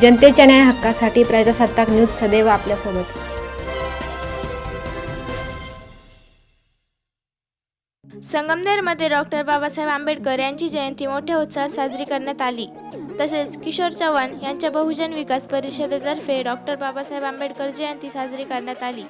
जनतेच्या न्याय हक्कासाठी प्रजासत्ताक न्यूज सदैव आपल्यासोबत. संगमनेरमध्ये डॉक्टर बाबासाहेब आंबेडकर यांची जयंती मोठ्या उत्साहात साजरी करण्यात आली. तसेच किशोर चव्हाण यांच्या बहुजन विकास परिषदेतर्फे डॉक्टर बाबासाहेब आंबेडकर जयंती साजरी करण्यात आली.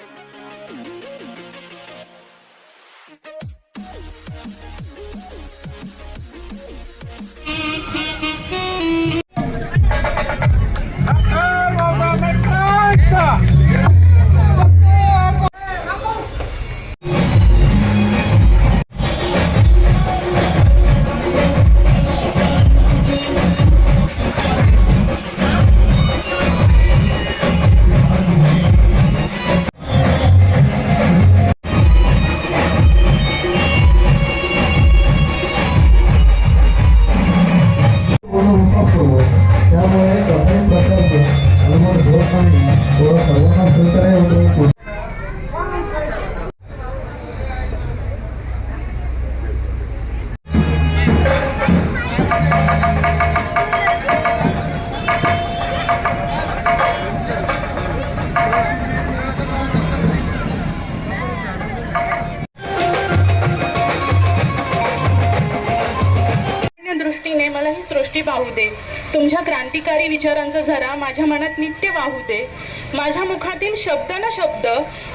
दृष्टीने मला सृष्टी पाहू दे. तुमच्या क्रांतिकारी विचारांचा झरा माझ्या मनात नित्य वाहू दे. माझ्या मुखातील शब्द न शब्द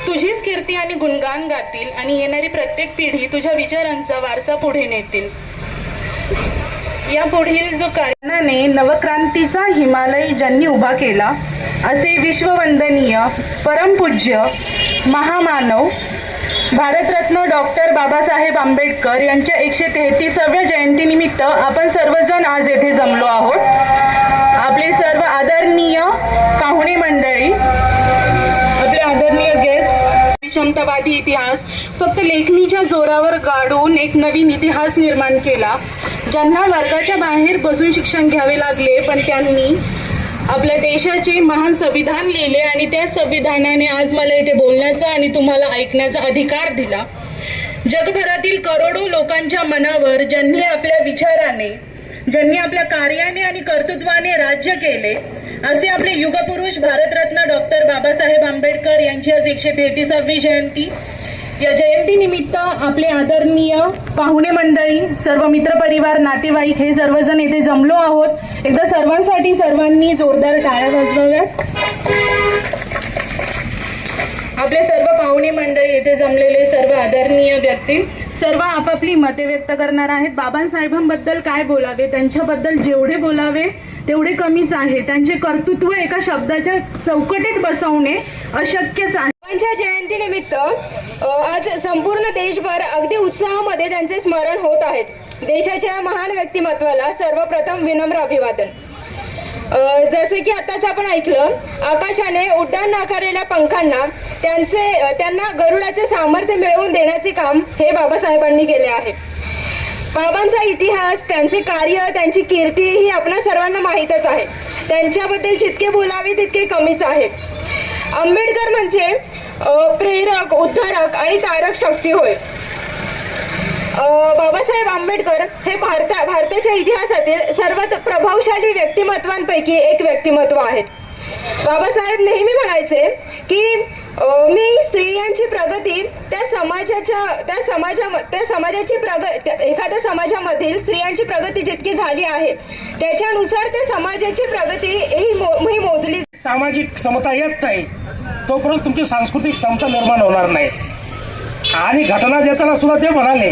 तुझीच कीर्ती आणि गुणगान गातील आणि येणारी प्रत्येक पिढी तुझ्या विचारांचा वारसा पुढे नेतील. या पुढील जो कारणाने नवक्रांतीचा हिमालय ज्यांनी उभा केला असे विश्ववंदनीय परमपूज्य महामानव भारतरत्न डॉक्टर बाबासाहेब आंबेडकर यांच्या एकशे तेहतीसाव्या जयंतीनिमित्त आपण सर्व आज येथे जमलो आहोत. आपले सर्व आदरणीय पाहुणे मंडळी आपले आदरणीय गेस्ट क्षमतावादी इतिहास फक्त लेखणीच्या जोरावर गाडून एक नवीन इतिहास निर्माण केला ज्यांना वर्गाच्या बाहेर बसून शिक्षण घ्यावे लागले पण त्यांनी आपल्या देशाचे महान संविधान लिहिले आणि त्या संविधानाने आज मला इथे बोलण्याचा आणि तुम्हाला ऐकण्याचा अधिकार दिला. जगभरातील करोडो लोकांच्या मनावर ज्यांनी आपल्या विचाराने ज्यांनी आपल्या कार्याने आणि कर्तृत्वाने राज्य केले असे आपले युगपुरुष भारतरत्न डॉक्टर बाबासाहेब आंबेडकर यांची आज एकशे तेहतीसावी जयंती. या जयंतीनिमित्त आपले आदरणीय पाहुणे मंडळी सर्व मित्रपरिवार नातेवाईक हे सर्वजण येथे जमलो आहोत. एकदा सर्वांसाठी सर्वांनी जोरदार टाळ्या वाजवाव्यात. आपले सर्व पाहुणे मंडळी येथे जमलेले सर्व आदरणीय व्यक्ती सर्व आपापली मते व्यक्त करणार आहेत. बाबासाहेबांबद्दल काय बोलावे? त्यांच्याबद्दल जेवढे बोलावे तेवढे कमीच आहे. त्यांचे कर्तृत्व एका शब्दाच्या चौकटीत बसवणे अशक्यच आहे. बाबांच्या जयंतीनिमित्त आज संपूर्ण देशभर अगदी उत्साहामध्ये त्यांचे स्मरण होत आहेत. देशाच्या महान व्यक्तिमत्वाला सर्वप्रथम विनम्र अभिवादन. जसे की आताच आपण ऐकलं आकाशाने उड्डाण नाकारलेल्या पंखांना त्यांचे त्यांना गरुडाचे सामर्थ्य मिळवून देण्याचे काम हे बाबासाहेबांनी केले आहे. बाबांचा इतिहास त्यांचे कार्य त्यांची कीर्ती ही आपल्या सर्वांना माहीतच आहे. त्यांच्याबद्दल जितके बोलावे तितके कमीच आहे. आंबेडकर म्हणजे प्रेरक उद्धारक आणि तारक शक्ती होय. बाबासाहेब आंबेडकर हे भारता भारताच्या इतिहासातील सर्वात प्रभावशाली व्यक्तिमत्वांपैकी एक व्यक्तिमत्व आहेत. बाबासाहेब नेहमी म्हणायचे की मी स्त्रियांची प्रगती त्या समाजाच्या त्या समाजा त्या समाजाची प्रग त्या- एखाद्या समाजामधील स्त्रियांची प्रगती जितकी झाली आहे त्याच्यानुसार त्या समाजाची प्रगती ही मो ही मोजली सामाजिक समता येत नाही तोपर्यंत तुमची सांस्कृतिक समता निर्माण होणार नाही. आणि घटना देताना सुद्धा ते म्हणाले